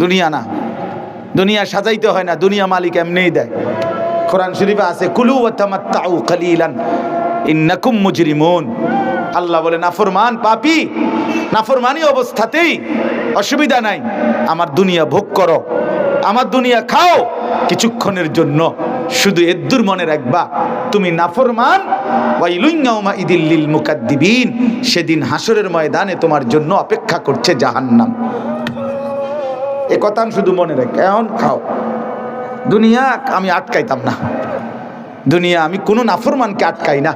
দুনিয়া না। দুনিয়া সাজাইতে হয় না, দুনিয়া মালিক এমনিই দেয়। কোরআন শরীফে আছে, কুলু ওয়া তামাত্তাউ কালিলান, ইন্নাকুম মুজরিমুন। আল্লাহ বলে, নাফরমান পাপি, নাফরমানি অবস্থাতেই অসুবিধা নাই, আমার দুনিয়া ভোগ করো, আমার দুনিয়া খাও, কিছুক্ষণের জন্য শুধু এদ্দুর মনে রাখবা, তুমি নাফরমান ওয়াইলুইয়াউমা ইদিল্লিল মুকাদ্দিবিন। সেদিন হাসরের ময়দানে তোমার জন্য অপেক্ষা করছে জাহান্নাম। এ কথা শুধু মনে রাখ। এখন খাও। দুনিয়া আমি আটকাইতাম না। দুনিয়া আমি কোনো নাফরমানকে আটকাই না।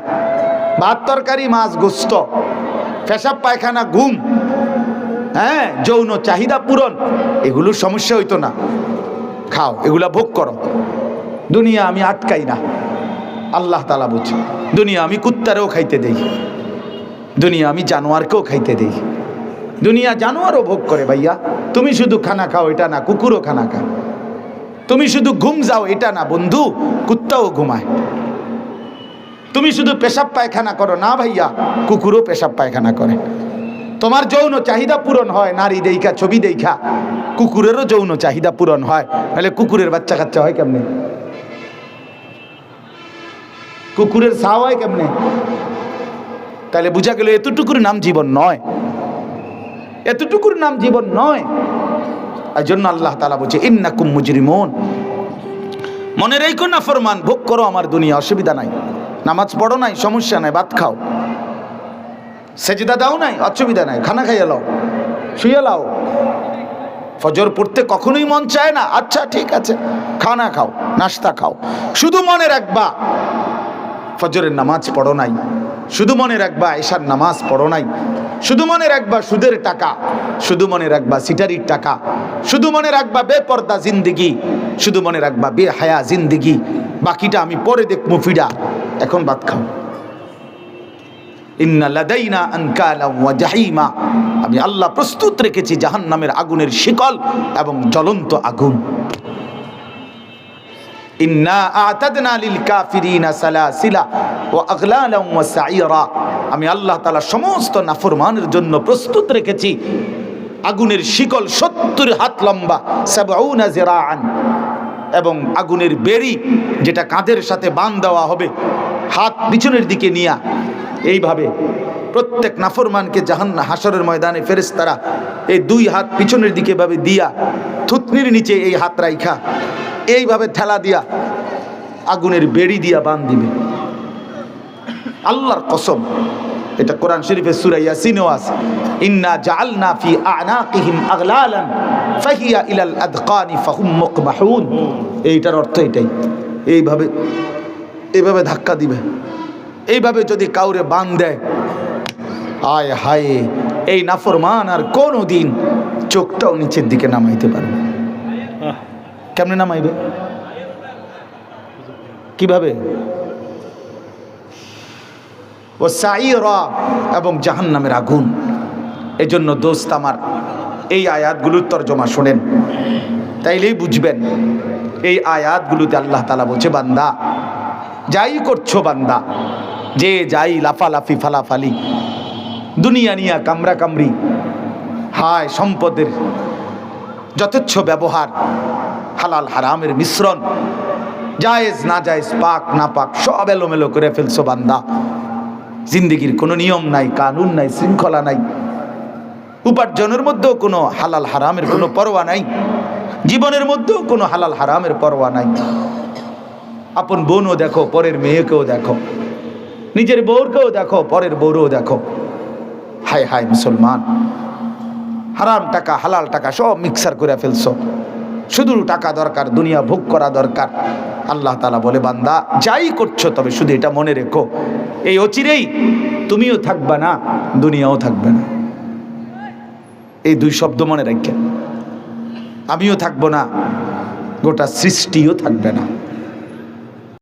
ভাত তরকারি, মাছ গোস্ত, পেশাব, পায়খানা, ঘুম হ্যাঁ যৌন চাহিদা পূরণ, এগুলো সমস্যা হইতো না। খাও, এগুলা ভোগ করো। দুনিয়া আমি আটকাই না। আল্লাহ তালা বুঝি দুনিয়া আমি কুত্তারেও খাইতে দেই। দুনিয়া আমি জানোয়ারকেও খাইতে দেই। দুনিয়া জানোয়ারও ভোগ করে ভাইয়া। তুমি শুধু খানা খাও, এটা না, কুকুরও খানা খায়। তুমি শুধু ঘুম যাও, এটা না, বন্ধু, কুত্তাও ঘুমায়। তুমি শুধু পেশাব পায়খানা করো, না ভাইয়া, কুকুরও পেশাব পায়খানা করে। তোমার যৌন চাহিদা পূরণ হয়, নারী দেখা ছবি দেখা কুকুরেরও যৌন চাহিদা পূরণ হয়, তাহলে কুকুরের বাচ্চা কাচ্চা হয় কেমনে? কুকুরের ছাও হয় কেমনে? তাহলে বোঝা গেল, এতটুকুর নাম জীবন নয়। এতটুকুর নাম জীবন নয়। এই জন্য আল্লাহ তালা বলছে, ইন্নাকুম মুজরিমুন। মনে রেখো না ফরমান, ভোগ করো আমার দুনিয়া, অসুবিধা নাই। নামাজ পড়ো নাই, সমস্যা নাই, ভাত খাও। সেজিদা দাও নাই, অসুবিধা নাই, খানা খাইয়ে লাও শুয়ে লাও। ফজর পড়তে কখনোই মন চায় না আচ্ছা ঠিক আছে, খানা খাও, নাস্তা খাও। শুধু মনে রাখবা, ফজরের নামাজ পড়ো নাই। শুধু মনে রাখবা, এশার নামাজ পড়ো নাই। শুধু মনে রাখবা সুদের টাকা, শুধু মনে রাখবা সিটারির টাকা, শুধু মনে রাখবা বেপর্দা জিন্দিগি, শুধু মনে রাখবা বে হায়া জিন্দিগি, বাকিটা আমি পরে দেখব ফিডা, এখন ভাত খাও। আমি আল্লাহ প্রস্তুত রেখেছি জাহান্নামের আগুনের শিকল এবং জ্বলন্ত আগুন। ইন্না আতাদনা লিল কাফিরিনা সালাসিলা ওয়া সাইরা আমি আল্লাহ তাআলা সমস্ত নাফরমানের জন্য প্রস্তুত রেখেছি। আগুনের শিকল সত্তর হাত লম্বা জিরাআন। এবং আগুনের বেড়ি যেটা কাঁধের সাথে বান দেওয়া হবে, হাত পিছনের দিকে নিয়া। এইভাবে প্রত্যেক নাফরমানকে জাহান হাসরের ময়দানে ফেরেশতারা এই দুই হাত পিছনের দিকে ভাবে দিয়া, থুতনির নিচে এই হাত রাইখা। এইভাবে ঠেলা দিয়া আগুনের বেড়ি দিয়া বান দিবে। আল্লাহর কসম। এটা কোরআন শরীফের সূরা ইয়াসিনেও আছে। ইন্না জাআলনা ফি আনাকিহিম আগলালান ফাহিয়া ইলাল আদকানি ফাহুম মুকমাহুন এইটার অর্থ এটাই। এইভাবে এইভাবে ধাক্কা দিবে। এইভাবে যদি কাউরে বান দেয়, আয় হায়, এই নাফরমান আর কোনো দিন চোখটাও নিচের দিকে নামাইতে পারবে কেমনে নামাইবে? কীভাবে? ও সাইরা এবং জাহান্নামের আগুন। এজন্য দোস্ত আমার, এই আয়াতগুলোর তর্জমা শোনেন। তাইলেই বুঝবেন, এই আয়াতগুলোতে আল্লাহ তালা বলছে, বান্দা, যাই করছ বান্দা, যে যাই লাফালাফি ফালাফালি, দুনিয়া নিয়া কামরা কামরি, হায় সম্পদের যথেচ্ছ ব্যবহার, হালাল হারামের মিশ্রণ, জায়েজ না জায়েজ পাক না পাক, সব এলোমেলো করে ফেলছো বান্দা। জিন্দিগির কোনো নিয়ম নাই, কানুন নাই, শৃঙ্খলা নাই। উপার্জনের মধ্যেও কোনো হালাল হারামের কোনো পরোয়া নাই। জীবনের মধ্যেও কোনো হালাল হারামের পরোয়া নাই। আপন বোনও দেখো, পরের মেয়েকেও দেখো। নিজের বউরকেও দেখো, পরের বউরও দেখো। হায় হায় মুসলমান, হারাম টাকা, হালাল টাকা সব মিক্সার করে ফেলছো। শুধু টাকা দরকার, দুনিয়া ভোগ করা দরকার। আল্লাহ তালা বলে, বান্দা, যাই করছ তবে শুধু এটা মনে রেখো। এই অচিরেই তুমিও থাকবে না, দুনিয়াও থাকবে না। এই দুই শব্দ মনে রাখেন। আমিও থাকব না, গোটা সৃষ্টিও থাকবে না।